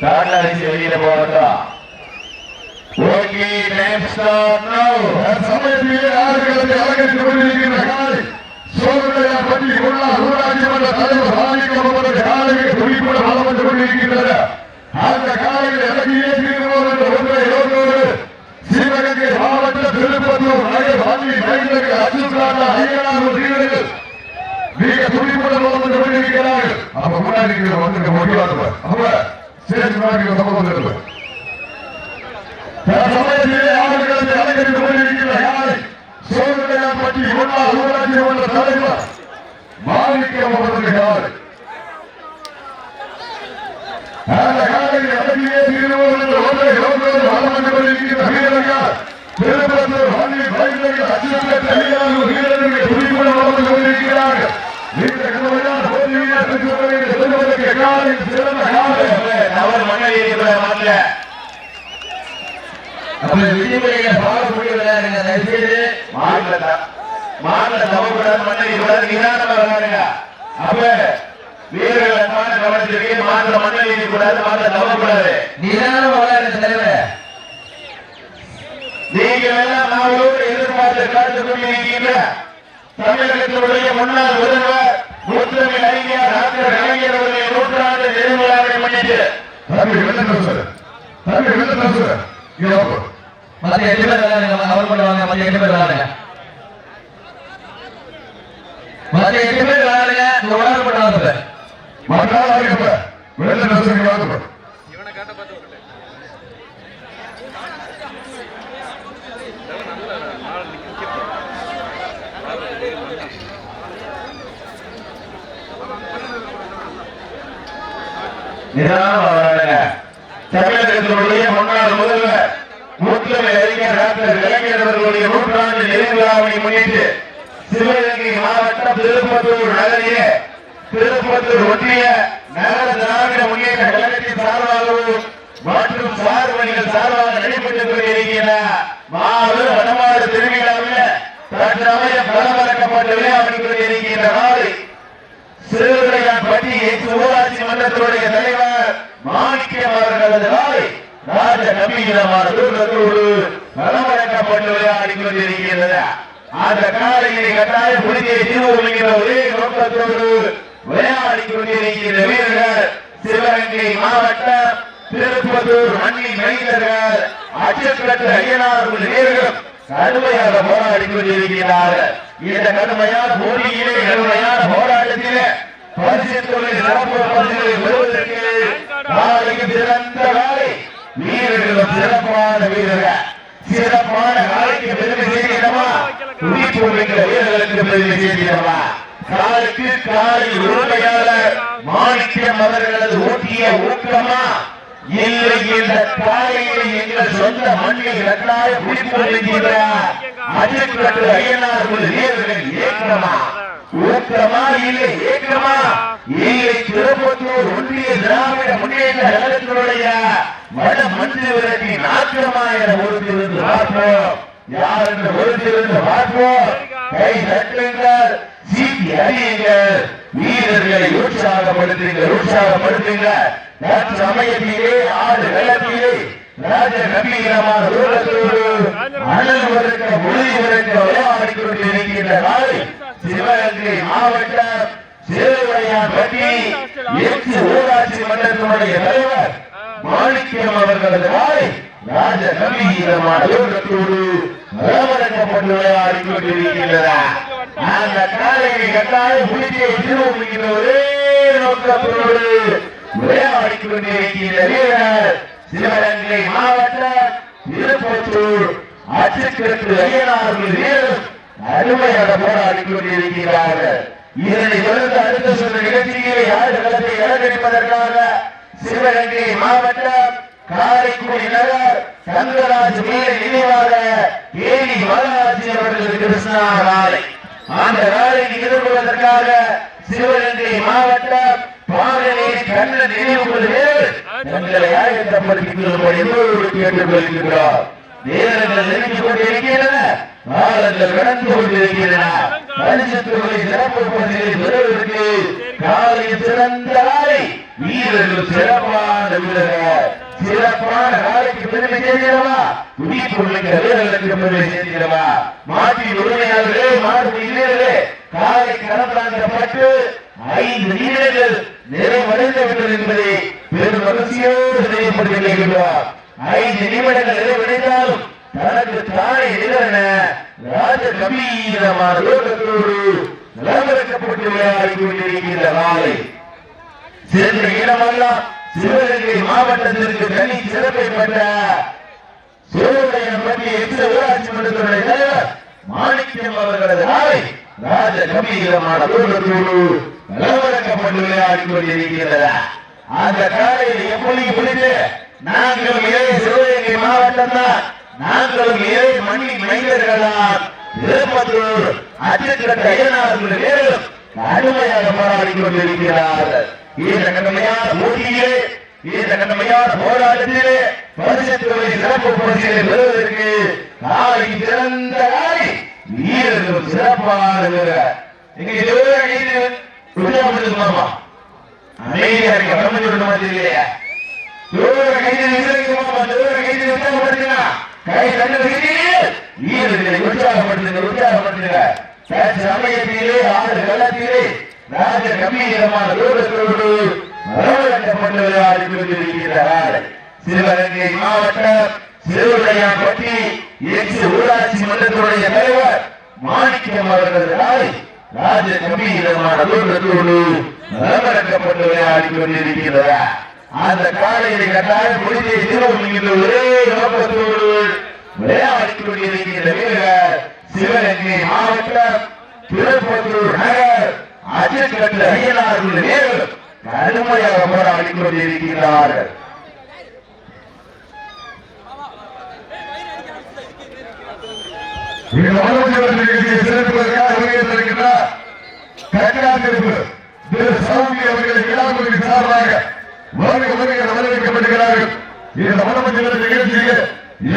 காட்டாரிசி வெளியில போகட்டும் okay time start நவ சமயத்திலே ஆறுகளுக்கு அலங்கரித்துக் கொண்டிருக்கின்ற காலை சோழனையா பற்றி கொள்ளா ஊராட்சி மன்ற தலைவர் சாமிக்கப்பட்ட காலையை துடிப்புட வளம் வந்து கொண்டிருக்கின்றன அந்த காலையில் இறங்கியே தீர்வோம் என்ற ஒன்றை இழந்தோடு சிவகங்கை மாவட்ட திருப்பத்தூர் நகர் வாங்கி மைந்தர்கள் அச்சுராஜா ஐயனார் வீரர்கள் மிக துடிப்புட வளம் வந்து கொண்டிருக்கிறார்கள் அப்ப முன்னாடி இருக்கிற வந்திருக்க முடியாது அப்ப சிறப்பு நாடுகள் சமம் வந்திருப்பேன் சமயத்திலே ஆளுகளுக்கு அலங்கரித்துக் கொண்டிருக்கிற யாரை? சோழனையா பற்றி கொள்ளா ஊராட்சி மன்ற தலைவர் மாணிக்கம் அவர்களுக்கு யாரு? அந்த காலையில் ஒன்றை யோகோடு வளம் வந்து கொண்டிருக்கிற வீரர்கள் திருப்பத்தூர் வாங்கி மைந்தர்கள் அச்சுராஜா ஐயனார் வீரர்கள் துடிப்புட வளம் வந்து கொண்டிருக்கிறார்கள் இந்த கடுமையான போட்டியை பெற்றுக் செல்வதற்கு காலையில் சிறந்த காலை அவர் மண்ணை மாட்டல அப்ப விதிமுறைகளை ஃபாலோ பண்ணி விளையாடுங்க தயவு செய்து மாடல மண்ணை கூடாது நிதானமா விளையாடுங்க அப்ப வீரர்கள் அன்பான கவனத்திற்கு மாடல மண்ணை கூடாது மாடல தவக்கூடாது நிதானமா விளையாடுங்க தலைவர். நீங்கள் எல்லாம் நாளோடு எதிர்பார்த்து காத்துக் கொண்டிருக்கின்ற தமிழகத்தினுடைய முன்னாள் முதல்வர் முத்தமிழ் அறிஞர் டாக்டர் கலைஞர் அவர்களின் நூற்றாண்டு நெருங்கலாவை முன்னிட்டு தம்பி வெள்ளம் பேசுற தம்பி வெள்ளம் விளையாடுங்க அவர் மட்டும் வாங்க மத்த எட்டு பேர் விளையாடுங்க. மத்த எட்டு பேர் விளையாடுங்க இந்த உலகம் மட்டும் வாங்க மக்கால இருக்கப்ப வெள்ளம் பேசுற இங்க வாப்பா. தமிழகத்தினுடைய முன்னாள் முதல்வர் முத்தமிழ் அறிஞர் டாக்டர் கலைஞர் அவர்களுடைய முன்னிட்டு சிவகங்கை மாவட்டம் திருப்பத்தூர் நகரிய திருப்பத்தூர் ஒன்றிய நகர திராவிட முன்னேற்ற கழகத்தின் சார்பாகவும் மற்றும் சார்பணிகள் சார்பாக நடைபெற்றுக் கொண்டிருக்கிற மாபெரும் வடமாடு திருவிழாவில் தற்சமய பலமறக்கப்பட்ட விளையாடிக் கொண்டிருக்கின்ற நாளை சிறுவிளையாட் பட்டி எக்ஸ் ஊராட்சி மன்றத்தினுடைய தலைவர் மாணிக்கம் அவர்களது நாளை ராஜ கம்பீரமான தூக்கத்தோடு நலவழக்கப்பட்டு விளையாடி கொண்டிருக்கிறது அந்த காலையிலே கட்டாய புலியை தீர்வுகின்ற ஒரே நோக்கத்தோடு விளையாடி கொண்டிருக்கிற வீரர்கள் சிவகங்கை மாவட்டம் திருப்பத்தூர் மண்ணின் மனிதர்கள் அச்சக்கட்டு ஐயனார் வீரர்களும் கடுமையாக போராடி கொண்டிருக்கிறார்கள் இந்த கடுமையான போட்டியிலே கடுமையான போராட்டத்திலே பரிசு தொழில் சிறப்பு பரிசுகளை பெறுவதற்கு நாளைக்கு சிறந்த வேலை வீரர்களும் சிறப்பான வீரர்கள். சிறப்பான காலைக்கு பெருமை செய்கிறவா வீரர்களுக்கு பெருமை காலுக்கு காலை உரிமையாளர் மாணிக்கம் அவர்களது ஊட்டிய ஊக்கமா? இல்லை இந்த காலையில் எங்கள் சொந்த மண்ணில் இரண்டாய குடிப்பு வைக்கிறார் அஜித் ஐயனார் வீரர்கள் ஏக்கமா? ஊக்கமா இல்லை ஏக்கமா? இல்லை திருப்பத்தூர் ஒன்றிய திராவிட முன்னேற்ற கழகத்தினுடைய வட மந்திரி விரட்டி நாற்றமா என ஒருத்திருந்து பார்ப்போம். யார் என்று ஒருத்திருந்து பார்ப்போம் கை தட்டுங்கள். சீட்டி அறியுங்கள் வீரர்களை உற்சாகப்படுத்துங்கள் உற்சாகப்படுத்துங்க சமயத்திலே ஆடு வெள்ளத்திலே ராஜ கம்பீரமான தூரத்தோடு அனல் வருக்க மொழி வருக்க விளையாடிக் கொண்டிருக்கின்ற சிவகங்கை மாவட்டம் சிறுவையார் எட்டு ஊராட்சி மன்றத்தினுடைய தலைவர் மாணிக்கம் அவர்களது நாளை ராஜ கம்பீரமான தூரத்தோடு விளம்பரப்பட்டு விளையாடிக் கொண்டிருக்கின்றன அந்த காலையை கட்டாயம் புலியை திரும்பிக்கின்ற ஒரே நோக்கத்தோடு விளையாடிக் கொண்டிருக்கின்ற வீரர் சிவகங்கை மாவட்டம் திருப்பத்தூர் அச்சுக்கட்டு ஐயனார் வீரர் அருமையாக போராடிக் கொண்டிருக்கிறார்கள் இதனை தொடர்ந்து அடுத்த சொன்ன நிகழ்ச்சியிலே யார் களத்தை அலங்கரிப்பதற்காக சிவகங்கை மாவட்டம் காரைக்குடி நகர் தங்கராஜ் மேல நினைவாக ஏரி பாலாஜி அவர்களது கிருஷ்ணா நாளை அந்த நாளை எதிர்கொள்வதற்காக சிவகங்கை மாவட்டம் பாடலே கண்ண நினைவு வீரர் தங்களை ஆயத்தப்படுத்திக் எல்லோரும் கேட்டுக் கொள்கின்றார் நேரங்கள் நெருங்கிக் கொண்டிருக்கின்றன. காலங்கள் கடந்து கொண்டிருக்கின்றன. பரிசுத்துறை சிறப்பு பரிசுகளை பெறுவதற்கு காலை சிறந்த வீரர்கள் சிறப்பான வீரர்கள். சிறப்பான நாளைக்கு பெருமை சேர்க்கிறவா? துடிப்புள்ளிக்க வீரர்களுக்கு பெருமை சேர்க்கிறவா? மாட்டின் உரிமையாளர்களே மாடு வீரர்களே காலை கடந்தாண்டப்பட்டு ஐந்து வீரர்கள் நிறைவடைந்து விட்டது என்பதை பெரும் மகிழ்ச்சியோடு தெரியப்படுத்தி ஐந்து நிமிடங்கள் நிறைவடைந்தாலும் தனக்கு தானே எதிரான ராஜ கம்பீரமான லோகத்தோடு நிலவரக்கப்பட்டு விளையாடி கொண்டிருக்கின்ற நாளை சென்ற இடமெல்லாம் சிவகங்கை மாவட்டத்திற்கு தனி சிறப்பை பெற்ற சோழரையன் பற்றி எந்த ஊராட்சி மன்றத்தினுடைய தலைவர் மாணிக்கம் அவர்களது ஆலை ராஜ கம்பீரமான தோற்றத்தோடு நலவழக்கப்பட்டு விளையாடி கொண்டிருக்கிறதா அந்த காலையில் எப்படி முடித்து நாங்கள் இளைய சிவகங்கை மாவட்டம் தான். நாங்களும் இளைய மண்ணி மனிதர்களால் திருப்பத்தூர் அச்சுக்கட்ட ஐயனார்கள் அருமையாக போராடி கொண்டிருக்கிறார்கள். இந்த கடுமையான போட்டியிலே இந்த கடுமையான போராட்டத்திலே பரிசுத்துறை சிறப்பு பரிசுகளை பெறுவதற்கு நாளை சிறந்த நாளை வீரர்கள் சிறப்பான இங்க இதுவரை அமைதியா இருக்க கவனிச்சு மாதிரி இல்லையா கை தண்ணி வீரர்களை உற்சாகப்படுத்துங்க உற்சாகப்படுத்துங்க சமயத்திலே ஆறு வெள்ளத்திலே ராஜ கம்பீரமான தூரத்தோடு வரவழைக்கப்பட்டு விளையாடி கொண்டிருக்கிறார் சிவகங்கை மாவட்டம் சிறுவிளையாம்பட்டி எக்ஸ் ஊராட்சி மன்றத்துடைய தலைவர் மாணிக்கம் அவர்களது ராஜ கம்பீரமான தூரத்தோடு வரவழைக்கப்பட்டு விளையாடி கொண்டிருக்கிறார் அந்த காலையை கட்டாயம் முடித்து திருவள்ளுகின்ற ஒரே நோக்கத்தோடு விளையாடி கொண்டிருக்கின்ற வீரர் சிவகங்கை மாவட்டம் திருப்பத்தூர் நகர் அஜித்கட்ட ஐயனார்கள் நேர்கள் கடுமையாக போராடி கொண்டிருக்கிறார்கள் இந்த மனோஜர் நிகழ்ச்சியை சிறப்புவதற்காக வருகின்றிருக்கிறார் கன்னியாகுமரி திரு சாமி அவர்களை விழாக்குழுவின் சார்பாக கடுமையாக போராடி என வரவேற்கப்படுகிறார்கள். இந்த மனோஜர் நிகழ்ச்சியில்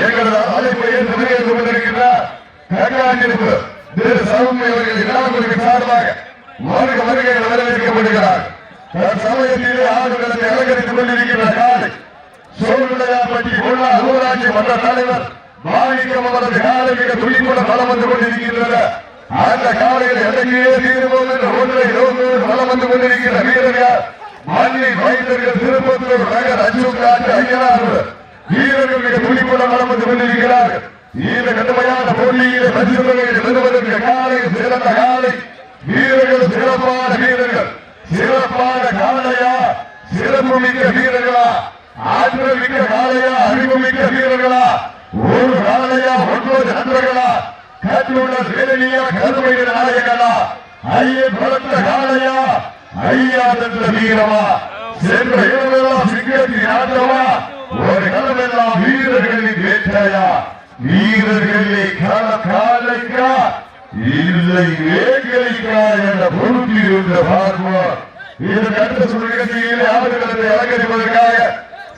எங்களது அழைப்பை ஏற்று வருகிறது கொண்டிருக்கிறார் கன்னியாகுமரி திரு சௌமி அவர்கள் விழாக்குழுவின் சார்பாக வருக வருக வரவேற்கப்படுகிறார். சமயத்திலே ஆடுகளத்தை அலங்கரித்துக் கொண்டிருக்கின்ற காலை சோழப்பட்டி உள்ள ஊராட்சி மன்ற தலைவர் மாணிக்கம் அவரது காலை மிக துடிப்புடன் பலம் வந்து கொண்டிருக்கின்றன. அந்த காலையில் எதற்கே தீர்வோம் என்ற ஒன்றை வந்து கொண்டிருக்கிற வீரர்கள் மண்ணின் வைத்தர்கள் திருப்பத்தூர் நகர் அச்சுக்காட்டு ஐயனார். வீரர்கள் மிக துடிப்புடன் பலம் வந்து கொண்டிருக்கிறார்கள். இந்த கடுமையான போட்டியிலே பரிசுகளை பெறுவதற்கு காலை சிறந்த காலை வீரர்கள் சிறப்பான வீரர்கள். சிறப்பான காலையா சிறப்பு மிக்க வீரர்களா ஆற்றல் மிக்க காலையா அறிவு மிக்க வீரர்களா ஒரு காலையா ஒன்பது நண்பர்களா கற்றுள்ள வேலையா கருமையின் நாயகனா ஐய பலத்த காலையா ஐயா தந்த வீரமா சென்ற இரவெல்லாம் சிங்கத்தின் ஆட்டமா ஒரு களமெல்லாம் வீரர்களின் வேட்டையா. வீரர்களே கால காலைக்கா இல்லை வேகலிக்கார் என்ற பொறுப்பில் இருந்த பார்ப்போம் இதற்கு அடுத்த சுழற்சியில் ஆடுகளத்தை அலங்கரிப்பதற்காக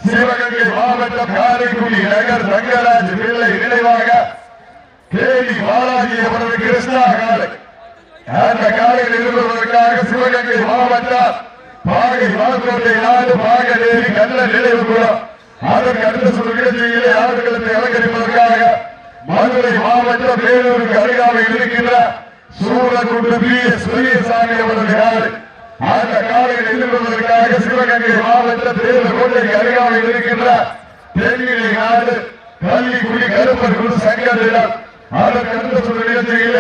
சிவகங்கை மாவட்டம் காரைக்குடி நகர் ரங்கராஜ் பிள்ளை நினைவாக கேலி பாலாஜி அவரது கிருஷ்ணா காலை. அந்த காலையில் இருப்பதற்காக சிவகங்கை மாவட்டம் பாகை மாக்கோட்டை நாடு பாகதேவி கல்ல நினைவு கூடம் அதற்கு அடுத்த சுழற்சியிலே ஆடுகளத்தை அலங்கரிப்பதற்காக மதுரை மாவட்ட வேலூருக்கு அருகாமையில் இருக்கின்ற சூரக்குண்டு பி எஸ் பெரியசாமி அவர்கள் அந்த காலையில் எதிர்கொள்வதற்காக சிவகங்கை மாவட்ட தேர்தல் கோட்டைக்கு அருகாமையில் இருக்கின்ற தென்னிலை நாடு கல்விக்குடி கருப்பர் குரு சங்கரிடம் அதற்கு அடுத்த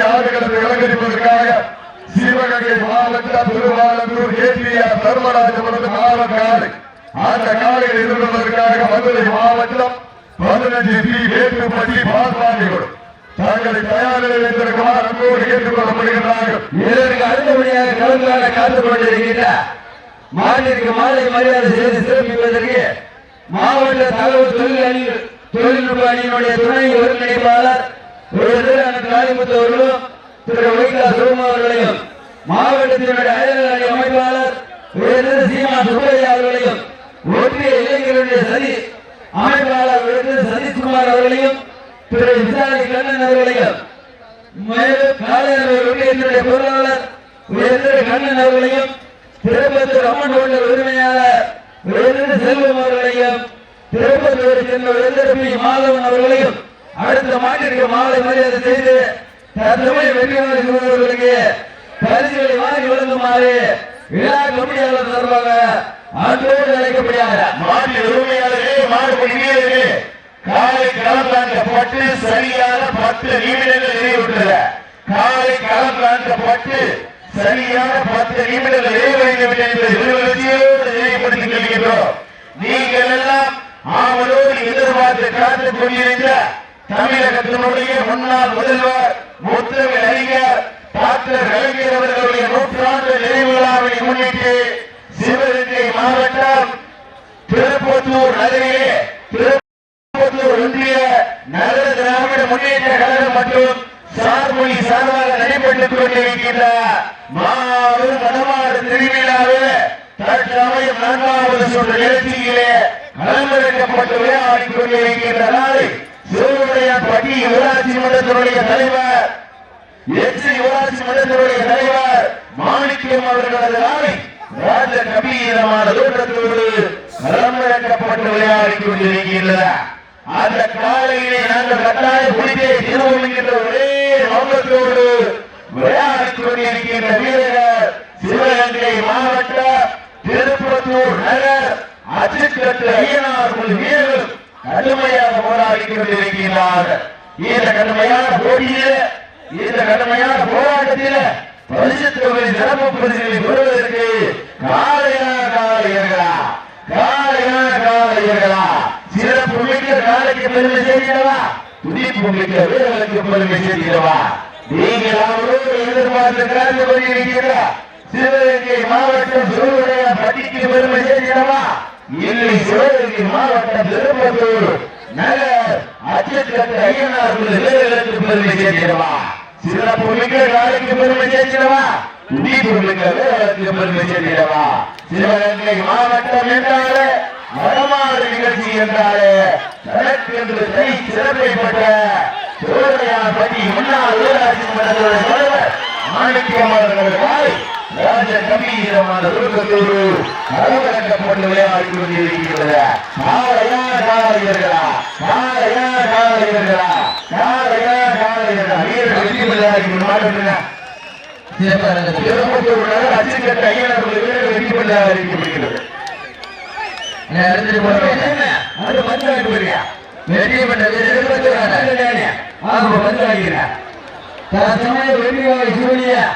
ஆடுகளத்தை அலங்கரிப்பதற்காக சிவகங்கை மாவட்டம் திருவாலந்தூர் கேபிஆர் தர்மராஜ் மாவட்ட காலை அந்த காலையில் எதிர்கொள்வதற்காக மதுரை மாவட்டம் பதினஞ்சு பி வேட்டுப்பட்டி பார்ப்பாண்டிகள் தங்களை தயாரில் வைத்திருக்குமாறு அன்போடு கேட்டுக் இதற்கு அடுத்தபடியாக கலந்தாட காத்துக் கொண்டிருக்கின்ற மாநிலத்துக்கு மாலை மரியாதை செய்து சிறப்பிப்பதற்கு மாவட்ட தகவல் தொழில் அணி தொழில்நுட்ப அணியினுடைய துணை ஒருங்கிணைப்பாளர் ஒரு திரு அவர்களும் திரு வைகா சுருமா அவர்களையும் மாவட்டத்தினுடைய அயல் அணி அமைப்பாளர் சீமா சுப்பையா அவர்களையும் ஒன்றிய இளைஞர்களுடைய சதி அமைப்பாளர் ஒரு திரு சதீஷ்குமார் அவர்களையும் திரு விசாரி கண்ணன் அவர்களையும் மேலும் காலையாளர் ஒன்றியத்தினுடைய பொருளாளர் உயர்ந்த கண்ணன் அவர்களையும் திருப்பத்தூர் அம்மன் கோவில் உரிமையாளர் உயர்ந்த செல்வம் அவர்களையும் திருப்பத்தூரை சேர்ந்த உயர்ந்தபி மாதவன் அவர்களையும் அடுத்த மாட்டிற்கு மாலை மரியாதை செய்து தற்சமய வெற்றியாளர் அவர்களுக்கு பரிசுகளை வாங்கி வழங்குமாறு விழா கமிட்டியாளர் சார்பாக அன்போடு அழைக்கப்படுகிறார் மாட்டு உரிமையாளர்களே மாடுபடி வீரர்களே காலை களத்தாண்டப்பட்டு சரியான பத்து நிமிடங்கள் நிறைவுற்றது. காலை களத்தாண்டப்பட்டு சரியான பத்து நிமிடங்கள் நிறைவடைந்துவிட்டது என்பதை விரும்பத்தியோடு நினைவுபடுத்திக் கொள்கின்றோம். நீங்கள் எல்லாம் ஆவலோடு எதிர்பார்த்து காத்துக் கொண்டிருந்த தமிழகத்தினுடைய முன்னாள் முதல்வர் முத்தமிழ் அறிஞர் டாக்டர் கலைஞர் அவர்களுடைய நூற்றாண்டு நினைவு விழாவை முன்னிட்டு சிவகங்கை மாவட்டம் திருப்பத்தூர் நகரிலே திருப்பத்தூர் ஒன்றிய நகர திராவிட முன்னேற்ற கழகம் மற்றும் சார்மொழி சார்பாக நடைபெற்றுக் கொண்டிருக்கின்ற மாபெரும் மனமாறு திருவிழாவில் தற்சமயம் நான்காவது சுற்று நிகழ்ச்சியிலே களமிறக்கப்பட்டு விளையாடிக் கொண்டிருக்கின்ற நாளை சிவனுடையான்பட்டி ஊராட்சி மன்றத்தினுடைய தலைவர் எச்சி ஊராட்சி மன்றத்தினுடைய தலைவர் மாணிக்கம் அவர்களது நாளை ராஜ கபீரமான தோற்றத்தோடு களமிறக்கப்பட்டு விளையாடி கொண்டிருக்கின்றன. அந்த காலையிலே நாங்கள் கட்டாய புலியை திருவோம் என்கின்ற ஒரே நோக்கத்தோடு விளையாடி கொண்டிருக்கின்ற வீரர்கள் சிவகங்கை மாவட்ட திருப்பத்தூர் நகர் அச்சுக்கட்டு ஐயனார் வீரர்கள் கடுமையாக போராடி கொண்டிருக்கிறார்கள் இந்த கடுமையான போட்டியில இந்த கடுமையான போராட்டத்தில பரிசுத்தொகை சிறப்பு பரிசுகளை பெறுவதற்கு காலையா காலையர்களா காலையா காலையர்களா சிறப்பு மிக்க காலைக்கு பெருமை சேர்க்கிறவா? துடிப்பு மிக்க வீரர்களுக்கு பெருமை சேர்க்கிறவா? நீங்கள் அவரோடு எதிர்பார்த்து கலந்து கொண்டிருக்கிறார் சிவகங்கை மாவட்டம் சிவனுடைய பட்டிக்கு பெருமை சேர்க்கிறவா? இல்லை சிவகங்கை மாவட்டம் திருப்பத்தூர் நகர் அச்சக்கட்டு ஐயனார் வீரர்களுக்கு பெருமை சேர்க்கிறவா? சிறப்பு மிக்க காலைக்கு பெருமை சேர்க்கிறவா? துடிப்பு மிக்க பெருமை சேர்க்கிறவா? சிவகங்கை மாவட்டம் என்றாலே வடமாறு நிகழ்ச்சி என்றாலே தனக்கு என்று தனி சிறப்பை பெற்ற சிவனையார் பட்டி முன்னாள் ஊராட்சி மன்றத்தோட தலைவர் மாணிக்கம் காலை ராஜ கம்பீரமான துருக்கத்தோடு கலவரக்கப்பட்டு விளையாடி கொண்டிருக்கிறது காலையா காலையர்களா காலையா காலையர்களா வெற்றி பெறுவதற்கு ஒரு திருப்பத்தூர் நகர் அச்சுக்கட்டு ஐயனார்கள் வீரர்கள் வெற்றி பெறுவதாக அறிவிக்கப்படுகிறது அது பஞ்சாயத்து போறியா வெற்றி பெற்ற வீரர்கள் பஞ்சாயத்து ஆகும் பஞ்சாயத்து தற்சமய